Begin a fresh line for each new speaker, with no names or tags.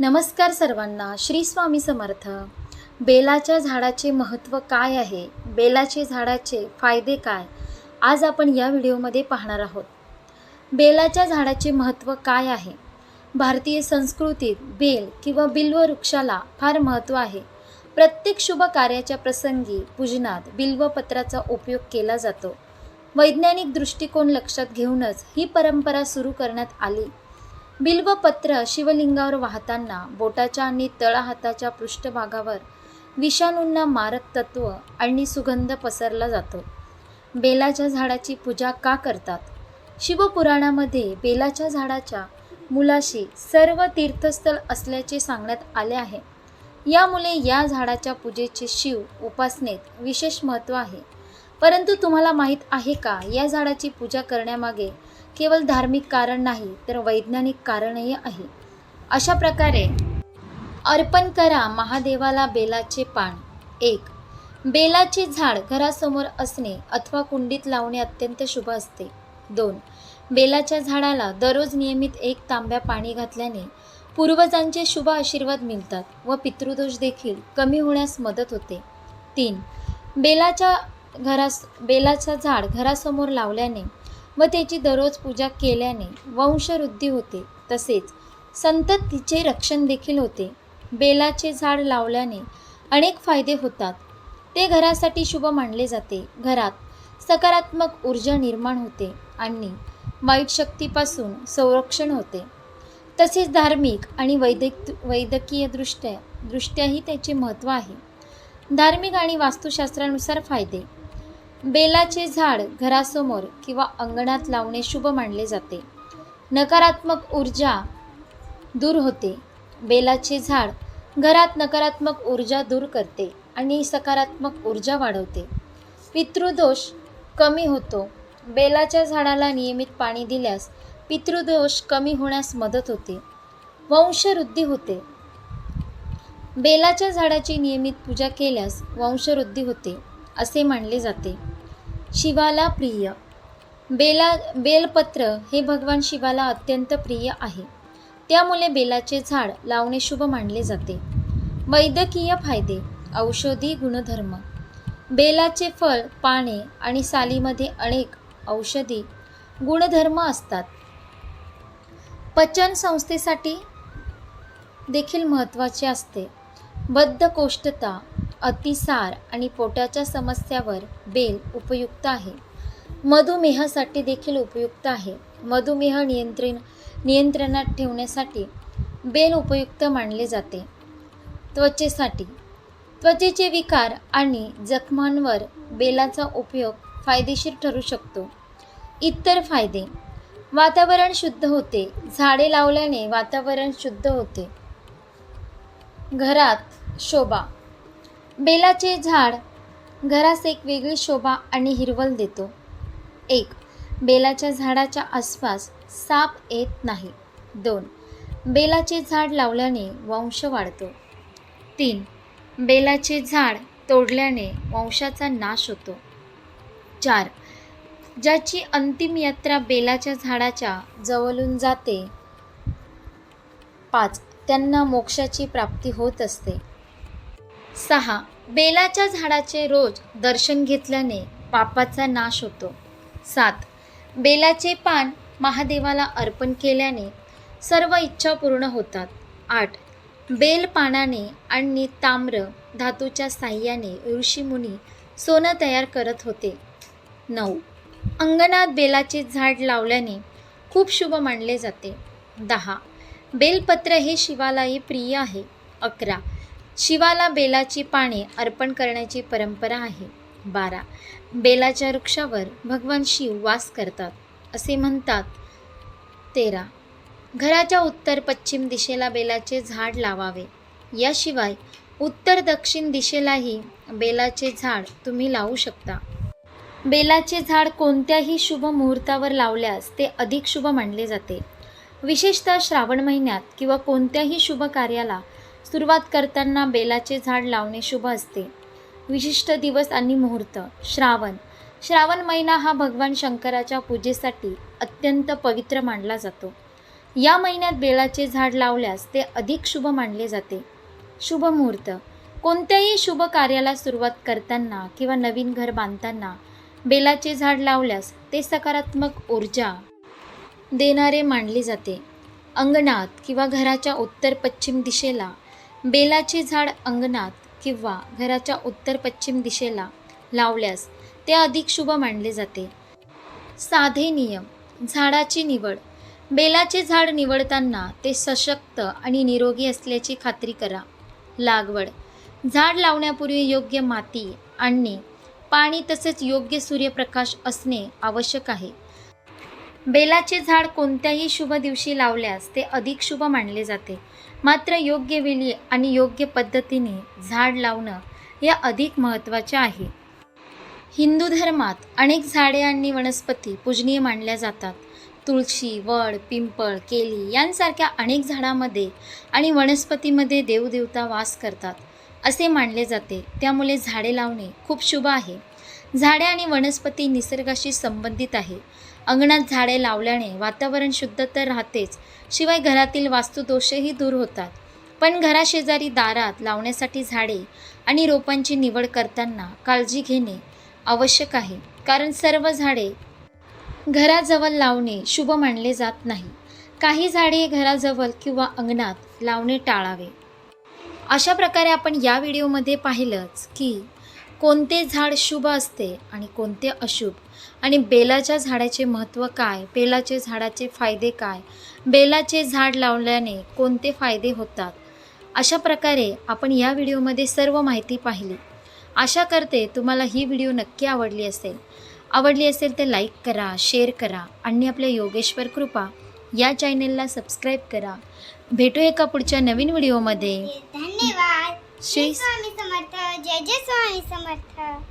नमस्कार सर्वांना श्री स्वामी समर्थ. बेलाच्या झाडाचे महत्त्व काय आहे? बेलाचे झाडाचे फायदे काय? आज आपण या व्हिडिओमध्ये पाहणार आहोत. बेलाच्या झाडाचे महत्त्व काय आहे? भारतीय संस्कृतीत बेल किंवा बिल्व वृक्षाला फार महत्त्व आहे. प्रत्येक शुभ कार्याच्या प्रसंगी पूजनात बिल्वपत्राचा उपयोग केला जातो. वैज्ञानिक दृष्टिकोन लक्षात घेऊनच ही परंपरा सुरू करण्यात आली. बिल्वपत्र शिवलिंगावर वाहताना बोटाच्या आणि तळहाताच्या पृष्ठभागावर विषाणूंना मारक तत्व आणि सुगंध पसरला जातो. बेलाच्या झाडाची पूजा का करतात? शिवपुराणामध्ये बेलाच्या झाडाच्या मुलाशी सर्व तीर्थस्थळ असल्याचे सांगण्यात आले आहे. यामुळे या झाडाच्या पूजेचे शिव उपासनेत विशेष महत्त्व आहे. परंतु तुम्हाला माहीत आहे का या झाडाची पूजा करण्यामागे केवळ धार्मिक कारण नाही तर वैज्ञानिक कारणही आहे. अशा प्रकारे अर्पण करा महादेवाला बेलाचे पान. एक बेलाचे झाड घरासमोर असणे अथवा कुंडीत लावणे अत्यंत शुभ असते. दोन बेलाच्या झाडाला दररोज नियमित एक तांब्या पाणी घातल्याने पूर्वजांचे शुभ आशीर्वाद मिळतात व पितृदोष देखील कमी होण्यास मदत होते. तीन बेलाच्या घरास बेलाचं झाड घरासमोर लावल्याने व त्याची दररोज पूजा केल्याने वंशवृद्धी होते. तसेच संततीचे रक्षण देखील होते. बेलाचे झाड लावल्याने अनेक फायदे होतात. ते घरासाठी शुभ मानले जाते. घरात सकारात्मक ऊर्जा निर्माण होते आणि वाईट शक्तीपासून संरक्षण होते. तसेच धार्मिक आणि वैद्यक वैद्यकीय दृष्ट्या दृष्ट्याही त्याचे महत्त्व आहे. धार्मिक आणि वास्तुशास्त्रानुसार फायदे. बेलाचे झाड घरासमोर किंवा अंगणात लावणे शुभ मानले जाते. नकारात्मक ऊर्जा दूर होते. बेलाचे झाड घरात नकारात्मक ऊर्जा दूर करते आणि सकारात्मक ऊर्जा वाढवते. पितृदोष कमी होतो. बेलाच्या झाडाला नियमित पाणी दिल्यास पितृदोष कमी होण्यास मदत होते. वंशवृद्धी होते. बेलाच्या झाडाची नियमित पूजा केल्यास वंशवृद्धी होते असे मानले जाते. शिवाला प्रिय. बेला बेलपत्र हे भगवान शिवाला अत्यंत प्रिय आहे. त्यामुळे बेलाचे झाड लावणे शुभ मानले जाते. वैद्यकीय फायदे औषधी गुणधर्म. बेलाचे फळ पाने आणि सालीमध्ये अनेक औषधी गुणधर्म असतात. पचन संस्थेसाठी देखील महत्त्वाचे असते. बद्धकोष्ठता अतिसार आणि पोटाच्या समस्यावर बेल उपयुक्त आहे. मधुमेहासाठी देखील उपयुक्त आहे. मधुमेह नियंत्रण नियंत्रणात ठेवण्यासाठी बेल उपयुक्त मानले जाते. त्वचेसाठी. त्वचेचे विकार आणि जखमांवर बेलाचा उपयोग फायदेशीर ठरू शकतो. इतर फायदे. वातावरण शुद्ध होते. झाडे लावल्याने वातावरण शुद्ध होते. घरात शोभा. बेलाचे झाड. घरास एक वेगळी शोभा आणि हिरवल देतो. एक बेलाच्या झाडाच्या आसपास साप येत नाही. दोन बेलाचे झाड लावल्याने वंश वाढतो. तीन बेलाचे झाड तोडल्याने वंशाचा नाश होतो. चार ज्याची अंतिम यात्रा बेलाच्या झाडाच्या जवळून जाते पाच त्यांना मोक्षाची प्राप्ती होत असते. सहा. बेलाच्या झाडाचे रोज दर्शन घेतल्याने पापाचा नाश होतो. सात. बेलाचे पान महादेवाला अर्पण केल्याने सर्व इच्छा पूर्ण होतात. आठ. बेल पानाने आणि ताम्र धातूच्या साह्याने ऋषीमुनी सोनं तयार करत होते. नऊ. अंगणात बेलाचे झाड लावल्याने खूप शुभ मानले जाते. दहा. बेलपत्र हे शिवालाही प्रिय आहे. अकरा. शिवाला बेलाची पाने अर्पण करण्याची परंपरा आहे. बारा. बेलाच्या वृक्षावर भगवान शिव वास करतात असे म्हणतात. तेरा. घराच्या उत्तर पश्चिम दिशेला बेलाचे झाड लावावे. याशिवाय उत्तर दक्षिण दिशेलाही बेलाचे झाड तुम्ही लावू शकता. बेलाचे झाड कोणत्याही शुभ मुहूर्तावर लावल्यास ते अधिक शुभ मानले जाते. विशेषतः श्रावण महिन्यात किंवा कोणत्याही शुभ कार्याला सुरुवात करताना बेलाचे झाड लावणे शुभ असते. विशिष्ट दिवस आणि मुहूर्त. श्रावण. श्रावण महिना हा भगवान शंकराच्या पूजेसाठी अत्यंत पवित्र मानला जातो. या महिन्यात बेलाचे झाड लावल्यास ते अधिक शुभ मानले जाते. शुभ मुहूर्त. कोणत्याही शुभ कार्याला सुरुवात करताना किंवा नवीन घर बांधताना बेलाचे झाड लावल्यास ते सकारात्मक ऊर्जा देणारे मानले जाते. अंगणात किंवा घराच्या उत्तर पश्चिम दिशेला बेलाचे झाड अंगणात किंवा घराच्या उत्तर पश्चिम दिशेला लावल्यास ते अधिक शुभ मानले जाते. साधे नियम. झाडाची निवड. बेलाचे झाड निवडताना ते सशक्त आणि निरोगी असल्याची खात्री करा. लागवड. झाड लावण्यापूर्वी योग्य माती आणणे पाणी तसेच योग्य सूर्यप्रकाश असणे आवश्यक आहे. बेलाचे झाड कोणत्याही शुभ दिवशी लावल्यास ते अधिक शुभ मानले जाते. मात्र योग्य वेळी आणि योग्य पद्धतीने झाड लावणं या अधिक महत्त्वाचे आहे. हिंदू धर्मात अनेक झाडे आणि वनस्पती पूजनीय मानल्या जातात. तुळशी वड पिंपळ केली यांसारख्या अनेक झाडांमध्ये आणि वनस्पतीमध्ये देवदेवता वास करतात असे मानले जाते. त्यामुळे झाडे लावणे खूप शुभ आहे. झाडे आणि वनस्पती निसर्गाशी संबंधित आहे. अंगणात झाडे लावल्याने वातावरण शुद्ध तर राहतेच शिवाय घरातील वास्तुदोषही दूर होतात. पण घराशेजारी दारात लावण्यासाठी झाडे आणि रोपांची निवड करताना काळजी घेणे आवश्यक आहे कारण सर्व झाडे घराजवळ लावणे शुभ मानले जात नाही. काही झाडे घराजवळ किंवा अंगणात लावणे टाळावे. अशा प्रकारे आपण या व्हिडिओमध्ये पाहिलंच की कोणते झाड शुभ असते आणि कोणते अशुभ. आणि बेलाच्या झाडाचे महत्त्व काय? बेलाचे झाडाचे फायदे काय? बेलाचे झाड लावल्याने कोणते फायदे होतात? अशा प्रकारे आपण या व्हिडिओमध्ये सर्व माहिती पाहिली. आशा करते तुम्हाला ही व्हिडिओ नक्की आवडली असेल. आवडली असेल तर लाईक करा शेअर करा आणि आपल्या योगेश्वर कृपा या चॅनेलला सबस्क्राईब करा. भेटू एका पुढच्या नवीन व्हिडिओमध्ये.
धन्यवाद.
श्री
स्वामी समर्थ. जय जय स्वामी समर्थ.